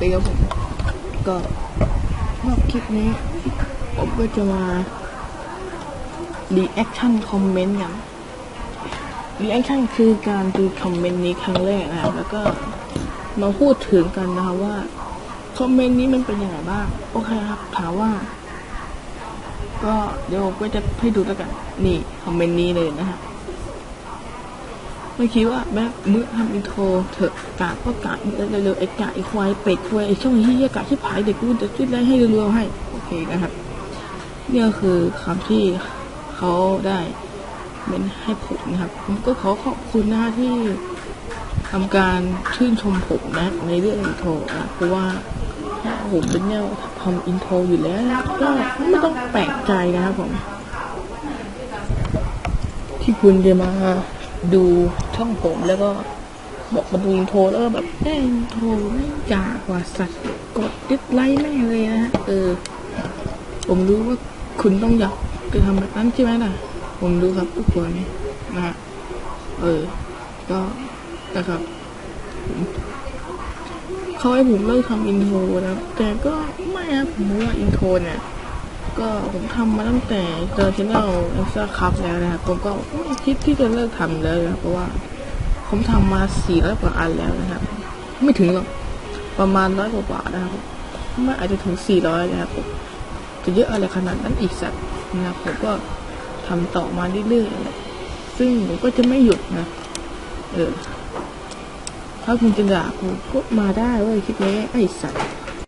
ปีครับผมก็รอบคลิปนี้ ผมก็จะมารีแอคชั่นคอมเมนต์กันรีแอคชั่นคือการดูคอมเมนต์นี้ครั้งแรกนะครับแล้วก็มาพูดถึงกันนะครับว่าคอมเมนต์นี้มันเป็นยังไงบ้าง โอเคครับถามว่า ก็เดี๋ยวผมก็จะให้ดูแล้วกัน นี่คอมเมนต์นี้เลยนะฮะ ไม่คิดว่าแม่เมื่อทำอินโทรเถอะกาก็กาเร็วๆไอ้กาไอ้ควายเป็ดควายไอ้ช่องเฮียกาที่ผายเด็กกูจะช่วยได้ให้เร็วๆให้ โอเคนะครับนี่ก็คือคำที่เขาได้เป็นให้ผมนะครับผมก็ขอขอบคุณนะที่ทำการชื่นชมผมนะ ในเรื่องอินโทรนะเพราะว่าผมเป็นแนวทำอินโทรอยู่แล้วนะก็ไม่ต้องแปลกใจนะครับผมที่คุณจะมาดู ช่องผมแล้วก็บอกมาดูอินโทรแล้วแบบแม่งอินโทรไม่จากกว่าสัตว์กดดิสไลค์แม่เลยนะฮะเออ ผมรู้ว่าคุณต้องอยากจะทำแบบนั้นใช่ไหมล่ะ ผมรู้ครับทุกคนนะฮะเออ ก็นะครับเขาให้ผมเลิกทำอินโทรนะแต่ก็ไม่ครับผมว่าอินโทรเนี่ย ก็ผมทำมาตั้งแต่เจอชแนลเอ็กซ์คัพแล้วนะครับผมก็ไม่คิดที่จะเลิกทำแล้วนะเพราะว่าผมทำมาสี่ร้อยกว่าอันแล้วนะครับ ไม่ถึงหรอกประมาณร้อยกว่านะครับไม่อาจจะถึงสี่ร้อยนะครับผมจะเยอะอะไรขนาดนั้นอีกสักนะครับผมก็ทำต่อมาเรื่อยๆซึ่งผมก็จะไม่หยุดนะเออถ้าคุณจะด่ากูก็มาได้เว้ยคลิปนี้ไอ้สัตว์